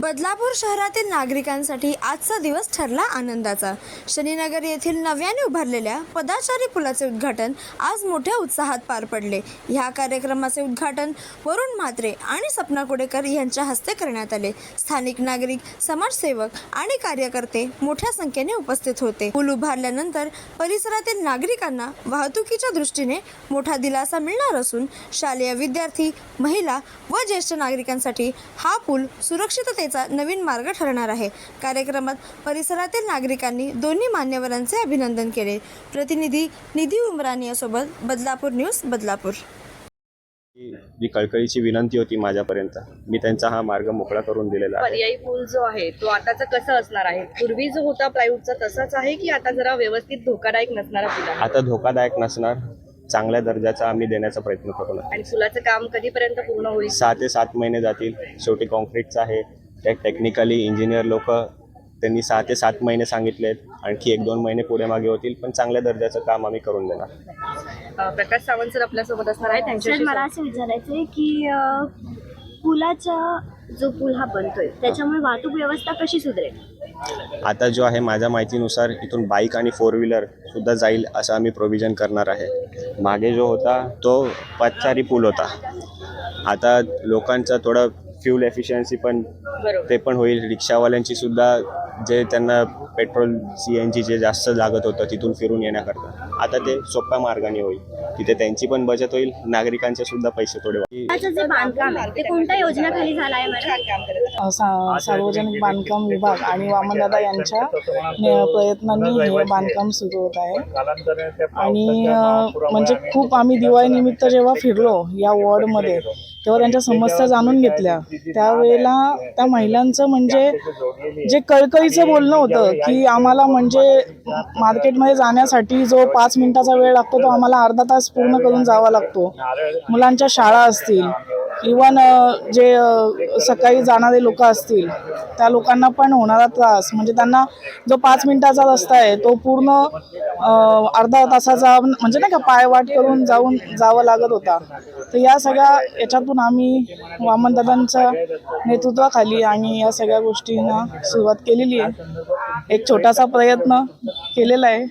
बदलापूर शहरातील नागरिकांसाठी आजचा दिवस ठरला आनंदाचा. शनीनगर येथील नव्याने उभारलेल्या पदाचारी पुलाचे उद्घाटन आज मोठ्या उत्साहात पार पडले. ह्या कार्यक्रमाचे उद्घाटन वरुण म्हात्रे आणि सपना कुडेकर यांच्या हस्ते करण्यात आले. स्थानिक नागरिक समाजसेवक आणि कार्यकर्ते मोठ्या संख्येने उपस्थित होते. पूल उभारल्यानंतर परिसरातील नागरिकांना वाहतुकीच्या दृष्टीने मोठा दिलासा मिळणार असून शालेय विद्यार्थी महिला व ज्येष्ठ नागरिकांसाठी हा पूल सुरक्षिततेचा नवीन मार्ग ठरणार आहे. कार्यक्रमात परिसरातील नागरिकांनी दोन्ही मान्यवरांचे अभिनंदन केले. प्रतिनिधी निधी उमरानी यासोबत बदलापूर न्यूज बदलापूर. जी कळकळीची विनंती होती माझ्यापर्यंत मी त्यांचा हा मार्ग मोकळा करून दिलेला पर्यायी पूल जो आहे तो आताचा कसं असणार आहे? पूर्वी जो होता प्लायवूडचा तसाच आहे की आता जरा व्यवस्थित धोकादायक नसणारा पूल आहे आता धोकादायक नसणार. चांगल्या दर्जाचा आम्ही देण्याचा प्रयत्न करू आणि पुलाचं काम कधीपर्यंत पूर्ण होईल? सहा ते सात महिने जातील. शेवटी कॉन्क्रीटचं आहे. त्या टेक्निकली इंजिनियर लोक त्यांनी सहा ते सात महिने सांगितलेत आणखी एक दोन महिने पुढे मागे होतील पण चांगल्या दर्जाचं काम आम्ही करून देणार. प्रकाश सावंत सर आपल्यासोबत असणार आहे सर त्यांच्याशी मला असं विचारायचं आहे की पुलाचा जो पूल हा बनतोय त्याच्यामुळे वाहतूक व्यवस्था कशी सुधरेल? आता जो आहे माझ्या माहितीनुसार इथून बाईक आणि फोर व्हीलर सुद्धा जाईल असं आम्ही प्रोव्हिजन करणार आहे. मागे जो होता तो पाचचारी पूल होता. आता लोकांचं थोडं फ्यूल एफिशियन्सी पण ते पण होईल. रिक्षावाल्यांची सुद्धा जे त्यांना पेट्रोल सी एन जी जे जास्त लागत होतं तिथून फिरून येण्याकरता. आता ते सोप्या मार्गाने होईल. तिथे त्यांची पण बचत होईल. नागरिकांचे सुद्धा पैसे थोडे जे बांधकाम आहे ते कोणत्या झालं आहे सार्वजनिक बांधकाम विभाग आणि वामनदादा यांच्या प्रयत्नांनी हे बांधकाम सुरू होत आहे. आणि म्हणजे खूप आम्ही दिवाळीनिमित्त जेव्हा फिरलो या वॉर्डमध्ये तेव्हा त्यांच्या समस्या जाणून घेतल्या. त्यावेळेला त्या महिलांचं म्हणजे जे कळकळीचं बोलणं होतं की आम्हाला म्हणजे मार्केटमध्ये जाण्यासाठी जो पाच मिनिटाचा वेळ लागतो तो आम्हाला अर्धा तास पूर्ण करून जावा लागतो. मुलांच्या शाळा असतील इवन जे सकाळी जाणारे लोक असतील त्या लोकांना पण होणारा त्रास. म्हणजे त्यांना जो पाच मिनिटाचा रस्ता आहे तो पूर्ण अर्धा तासाचा म्हणजे नाही का पायवाट करून जाऊन जावं लागत होता. तर या सगळ्या याच्यातून आम्ही वामनदादांच्या नेतृत्वाखाली आणि या सगळ्या गोष्टींना सुरुवात केलेली आहे. एक छोटासा प्रयत्न केलेला आहे.